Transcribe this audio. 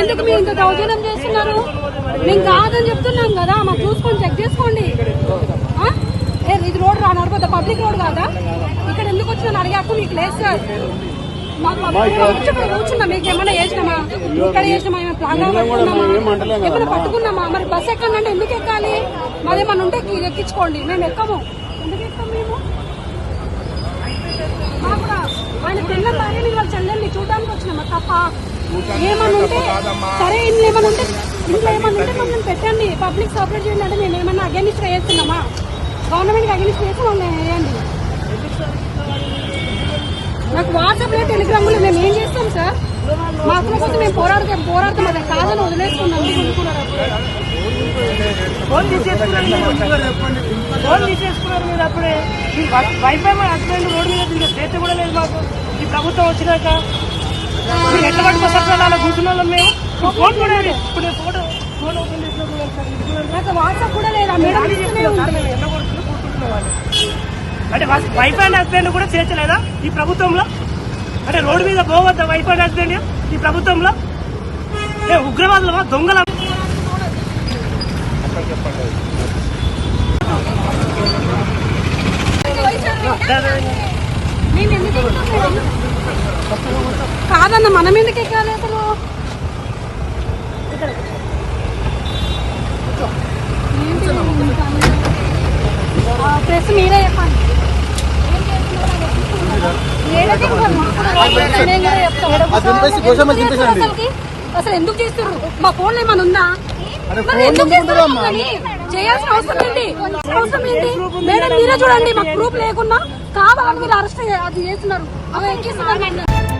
ఎందుకు మీరు ఇంత దౌర్జన్యం చేస్తున్నారు? మేము కాదని చెప్తున్నాం కదా మాకు చూసుకొని చెక్ చేసుకోండి. ఇది రోడ్ రా నడపద్ద పబ్లిక్ రోడ్ కాదా? ఇక్కడ ఎందుకు వచ్చినా అడిగే హక్కు మీకు లేదు సార్. మాకు కూర్చున్నా మీకు ఏమైనా చేసినామా? ఇక్కడ చేసినామా? ఏమైనా పట్టుకున్నామా? మరి బస్ ఎక్కండి ఎందుకు ఎక్కాలి? మాదేమన్నా ఉంటే ఎక్కి- ఎక్కించుకోండి. మేము ఎక్కము. ఎందుకు ఎక్కం మేము? మాకు కూడా ఆయన పిల్లల భార్యని వాళ్ళ చెల్లెల్ని చూడడానికి వచ్చినామా? తప్ప ఏమన్నా ఉంటే సరే ఇంట్లో ఏమన్నా ఉంటే ఇంట్లో ఏమన్నా ఉంటే మమ్మల్ని పెట్టండి. పబ్లిక్ సపరేట్ చేయండి అంటే మేము ఏమన్నా అగెనిస్ట్ వేస్తున్నామా గవర్నమెంట్కి అగెనిస్ట్ చేసి మమ్మల్ని వేయండి. నాకు వాట్సాప్లో టెలిగ్రామ్లో మేము ఏం చేస్తాం సార్? మా హక్కుల కోసం మేము పోరాడతాం పోరాడతాం అది కాదని వదిలేసుకున్నాం తీసేసుకున్నారు ఫోన్ తీసేసుకున్నారు మీరు అప్పుడే. వై- వైఫై మా హస్బెండ్ రోడ్డు మీద తిరిగే కూడా లేదు మాకు. ఈ ప్రభుత్వం వచ్చినాక మీరు ఎట్లా పట్టుకొస్తారు అలా కూర్చున్న వాళ్ళం మేము. ఫోన్ కూడా. ఇప్పుడు నేను ఫోటో ఫోన్ ఓపెన్. నాకు వాట్సాప్ కూడా లేదా? మేడం. అంటే వైఫై అండ్ హస్బెండ్ కూడా చేర్చలేదా ఈ ప్రభుత్వంలో? అంటే రోడ్డు మీద పోవద్దా వైఫై అండ్ హస్బెండ్ ఈ ప్రభుత్వంలో? ఏ ఉగ్రవాదులమా? దొంగల మేడం? కాదన్న మనం ఎందుకు ఎక్కాలి అసలు. ప్రెస్ మీరే చెప్పండి. చేస్తున్నారు? అసలు ఎందుకు చేస్తున్నారు మా ఫోన్ ఏమైనా ఉందా? మరి ఎందుకు చేస్తున్నారు? చేయాల్సిన అవసరం ఏంటి? అవసరం ఏంటి? మేడం మీరే చూడండి మాకు ప్రూఫ్ లేకున్నా కావాలని మీరు అరెస్ట్ అది చేస్తున్నారు. అవి ఎక్కిస్తున్నారు